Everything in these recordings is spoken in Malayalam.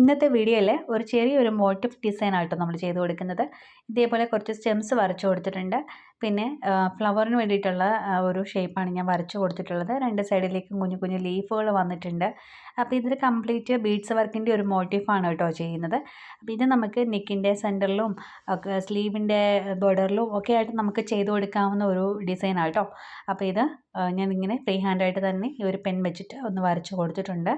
ഇന്നത്തെ വീഡിയോയിൽ ഒരു ചെറിയൊരു മോട്ടീവ് ഡിസൈൻ ആയിട്ട് നമ്മൾ ചെയ്ത് കൊടുക്കുന്നത്. ഇതേപോലെ കുറച്ച് സ്റ്റെംസ് വരച്ചു കൊടുത്തിട്ടുണ്ട്. പിന്നെ ഫ്ലവറിന് വേണ്ടിയിട്ടുള്ള ഒരു ഷേപ്പാണ് ഞാൻ വരച്ചു കൊടുത്തിട്ടുള്ളത്. രണ്ട് സൈഡിലേക്കും കുഞ്ഞു കുഞ്ഞു ലീഫുകൾ വന്നിട്ടുണ്ട്. അപ്പോൾ ഇതിൽ കംപ്ലീറ്റ് ബീഡ്സ് വർക്കിന്റെ ഒരു മോട്ടീഫാണ് കേട്ടോ ചെയ്യുന്നത്. അപ്പോൾ ഇത് നമുക്ക് നെക്കിന്റെ സെന്ററിലും ഒക്കെ സ്ലീവിന്റെ ബോർഡറിലും ഒക്കെ ആയിട്ട് നമുക്ക് ചെയ്ത് കൊടുക്കാവുന്ന ഒരു ഡിസൈനാണ് കേട്ടോ. അപ്പോൾ ഇത് ഞാനിങ്ങനെ ഫ്രീ ഹാൻഡായിട്ട് തന്നെ ഈ ഒരു പെൻ വെച്ചിട്ട് ഒന്ന് വരച്ചു കൊടുത്തിട്ടുണ്ട്.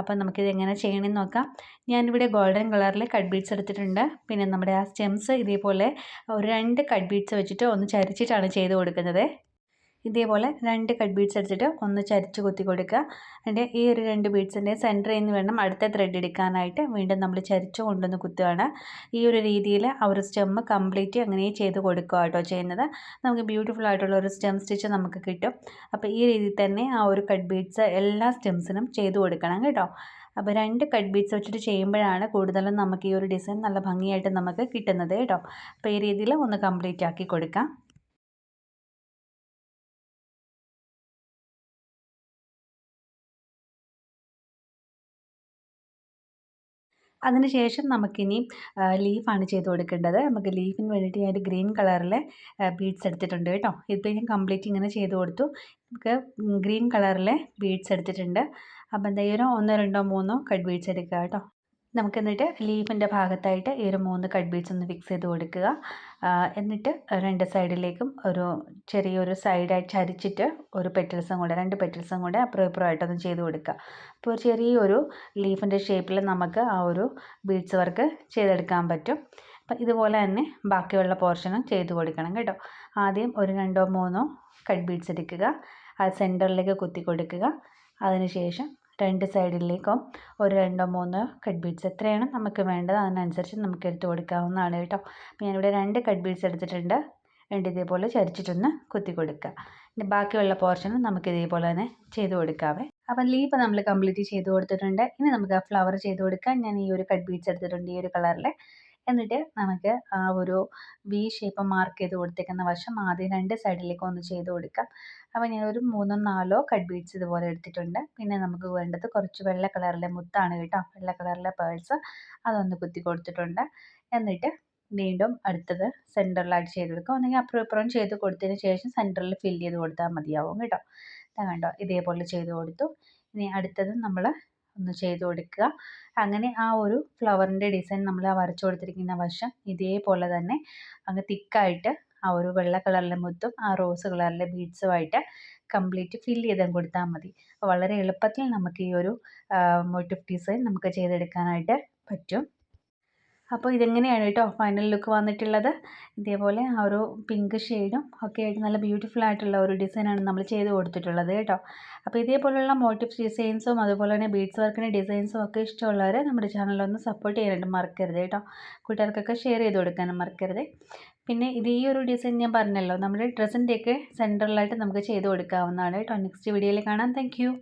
അപ്പോൾ നമുക്കിത് എങ്ങനെ ചെയ്യണമെന്ന് നോക്കാം. ഞാനിവിടെ ഗോൾഡൻ കളറിൽ കട്ട് ബീഡ്സ് എടുത്തിട്ടുണ്ട്. പിന്നെ നമ്മുടെ ആ സ്റ്റെംസ് ഇതേപോലെ ഒരു രണ്ട് കട്ട് ബീഡ്സ് വെച്ചിട്ട് ഒന്ന് ചരിച്ചിട്ടാണ് ചെയ്ത് കൊടുക്കുന്നത്. ഇതേപോലെ രണ്ട് കട്ട് ബീഡ്സ് എടുത്തിട്ട് ഒന്ന് ചരിച്ച് കുത്തി കൊടുക്കുക. അതിന്റെ ഈ ഒരു രണ്ട് ബീഡ്സിന്റെ സെന്ററിൽ നിന്ന് വേണം അടുത്ത ത്രെഡ് എടുക്കാനായിട്ട് വീണ്ടും നമ്മൾ ചരിച്ചു കൊണ്ടുവന്ന് കുത്തുകയാണ്. ഈ ഒരു രീതിയിൽ ആ ഒരു സ്റ്റെം കംപ്ലീറ്റ് അങ്ങനെ ചെയ്ത് കൊടുക്കുക കേട്ടോ ചെയ്യുന്നത്. നമുക്ക് ബ്യൂട്ടിഫുൾ ആയിട്ടുള്ള ഒരു സ്റ്റെം സ്റ്റിച്ച് നമുക്ക് കിട്ടും. അപ്പോൾ ഈ രീതിയിൽ തന്നെ ആ ഒരു കട്ട് ബീഡ്സ് എല്ലാ സ്റ്റെംസിനും ചെയ്ത് കൊടുക്കണം കേട്ടോ. അപ്പോൾ രണ്ട് കട്ട് ബീഡ്സ് വെച്ചിട്ട് ചെയ്യുമ്പോഴാണ് കൂടുതലും നമുക്ക് ഈ ഒരു ഡിസൈൻ നല്ല ഭംഗിയായിട്ട് നമുക്ക് കിട്ടുന്നത് കേട്ടോ. അപ്പോൾ ഈ രീതിയിൽ ഒന്ന് കംപ്ലീറ്റ് ആക്കി കൊടുക്കാം. അതിനുശേഷം നമുക്കിനി ലീഫാണ് ചെയ്ത് കൊടുക്കേണ്ടത്. നമുക്ക് ലീഫിന് വേണ്ടിയിട്ട് ഞാൻ ഗ്രീൻ കളറിലെ ബീഡ്സ് എടുത്തിട്ടുണ്ട് കേട്ടോ. ഇതിപ്പോൾ ഞാൻ കംപ്ലീറ്റ് ഇങ്ങനെ ചെയ്ത് കൊടുത്തു. നമുക്ക് ഗ്രീൻ കളറിലെ ബീഡ്സ് എടുത്തിട്ടുണ്ട്. അപ്പോൾ എന്തായാലും ഒന്നോ രണ്ടോ മൂന്നോ കട്ട് ബീഡ്സ് എടുക്കുക കേട്ടോ. നമുക്ക് എന്നിട്ട് ലീഫിന്റെ ഭാഗത്തായിട്ട് ഈ ഒരു മൂന്ന് കട്ട് ബീഡ്സ് ഒന്ന് ഫിക്സ് ചെയ്ത് കൊടുക്കുക. എന്നിട്ട് രണ്ട് സൈഡിലേക്കും ഒരു ചെറിയൊരു സൈഡായിട്ട് ചരിച്ചിട്ട് ഒരു പെറ്റൽസും കൂടെ രണ്ട് പെറ്റൽസും കൂടെ അപ്പുറം ഇപ്പുറമായിട്ടൊന്ന് ചെയ്ത് കൊടുക്കുക. അപ്പോൾ ചെറിയൊരു ലീഫിന്റെ ഷേപ്പിൽ നമുക്ക് ആ ഒരു ബീഡ്സ് വർക്ക് ചെയ്തെടുക്കാൻ പറ്റും. അപ്പം ഇതുപോലെ തന്നെ ബാക്കിയുള്ള പോർഷനും ചെയ്ത് കൊടുക്കണം കേട്ടോ. ആദ്യം ഒരു രണ്ടോ മൂന്നോ കട്ട് ബീഡ്സ് എടുക്കുക. അത് സെന്ററിലേക്ക് കുത്തി കൊടുക്കുക. അതിനുശേഷം രണ്ട് സൈഡിലേക്കും ഒരു രണ്ടോ മൂന്നോ കട്ട് ബീഡ്സ് എത്രയാണ് നമുക്ക് വേണ്ടത് അതിനനുസരിച്ച് നമുക്ക് എടുത്ത് കൊടുക്കാവുന്നതാണ് കേട്ടോ. അപ്പോൾ ഞാനിവിടെ രണ്ട് കട്ട് ബീഡ്സ് എടുത്തിട്ടുണ്ട്. രണ്ട് ഇതേപോലെ ചരിച്ചിട്ടൊന്ന് കുത്തി കൊടുക്കുക. ഇനി ബാക്കിയുള്ള പോർഷനും നമുക്ക് ഇതേപോലെ തന്നെ ചെയ്ത് കൊടുക്കാവേ. അപ്പം ലീഫ് നമ്മൾ കംപ്ലീറ്റ് ചെയ്ത് കൊടുത്തിട്ടുണ്ട്. ഇനി നമുക്ക് ആ ഫ്ലവർ ചെയ്ത് കൊടുക്കാം. ഞാൻ ഈ ഒരു കട്ട് ബീഡ്സ് എടുത്തിട്ടുണ്ട് ഈ ഒരു കളറിൽ. എന്നിട്ട് നമുക്ക് ആ ഒരു വി ഷേപ്പ് മാർക്ക് ചെയ്ത് കൊടുത്തേക്കുന്ന വശം ആദ്യം രണ്ട് സൈഡിലേക്ക് ഒന്ന് ചെയ്ത് കൊടുക്കാം. അപ്പോൾ ഒരു മൂന്നോ നാലോ കട്ട് ബീഡ്സ് ഇതുപോലെ എടുത്തിട്ടുണ്ട്. പിന്നെ നമുക്ക് വേണ്ടത് കുറച്ച് വെള്ള കളറിലെ മുത്താണ് കേട്ടോ. വെള്ള കളറിലെ പേഴ്സ് അതൊന്ന് കുത്തി കൊടുത്തിട്ടുണ്ട്. എന്നിട്ട് വീണ്ടും അടുത്തത് സെന്ററിലായിട്ട് ചെയ്ത് കൊടുക്കുക ഒന്നെങ്കിൽ അപ്പുറം ഇപ്പുറം ചെയ്ത് കൊടുത്തതിന് ശേഷം സെന്ററിൽ ഫില്ല് ചെയ്ത് കൊടുത്താൽ മതിയാവും കേട്ടോ. കണ്ടോ ഇതേപോലെ ചെയ്ത് കൊടുത്തു. ഇനി അടുത്തത് നമ്മൾ ഒന്ന് ചെയ്ത് കൊടുക്കുക. അങ്ങനെ ആ ഒരു ഫ്ലവറിന്റെ ഡിസൈൻ നമ്മൾ ആ വരച്ചു കൊടുത്തിരിക്കുന്ന വശം ഇതേപോലെ തന്നെ അങ്ങ് തിക്കായിട്ട് ആ ഒരു വെള്ള കളറിലെ മുത്തും ആ റോസ് കളറിലെ ബീഡ്സുമായിട്ട് കംപ്ലീറ്റ് ഫില്ല് ചെയ്ത് കൊടുത്താൽ മതി. അപ്പോൾ വളരെ എളുപ്പത്തിൽ നമുക്ക് ഈ ഒരു മോട്ടിഫ് ഡിസൈൻ നമുക്ക് ചെയ്തെടുക്കാനായിട്ട് പറ്റും. അപ്പോൾ ഇതെങ്ങനെയാണ് കേട്ടോ ഫൈനൽ ലുക്ക് വന്നിട്ടുള്ളത്? ഇതേപോലെ ആ ഒരു പിങ്ക് ഷെയ്ഡും ഒക്കെ ആയിട്ട് നല്ല ബ്യൂട്ടിഫുൾ ആയിട്ടുള്ള ഒരു ഡിസൈനാണ് നമ്മൾ ചെയ്ത് കൊടുത്തിട്ടുള്ളത് കേട്ടോ. അപ്പോൾ ഇതേപോലെയുള്ള മോട്ടീവ്സ് ഡിസൈൻസും അതുപോലെ തന്നെ ബീഡ്സ് വർക്കിന്റെ ഡിസൈൻസും ഒക്കെ ഇഷ്ടമുള്ളവർ നമ്മുടെ ചാനലൊന്ന് സപ്പോർട്ട് ചെയ്യാനായിട്ട് മറക്കരുത് കേട്ടോ. കൂട്ടുകാർക്കൊക്കെ ഷെയർ ചെയ്ത് കൊടുക്കാനും മറക്കരുത്. പിന്നെ ഇത് ഈ ഒരു ഡിസൈൻ ഞാൻ പറഞ്ഞല്ലോ നമ്മുടെ ഡ്രസ്സിന്റെയൊക്കെ സെന്ററിലായിട്ട് നമുക്ക് ചെയ്ത് കൊടുക്കാവുന്നതാണ് കേട്ടോ. നെക്സ്റ്റ് വീഡിയോയിൽ കാണാം. താങ്ക്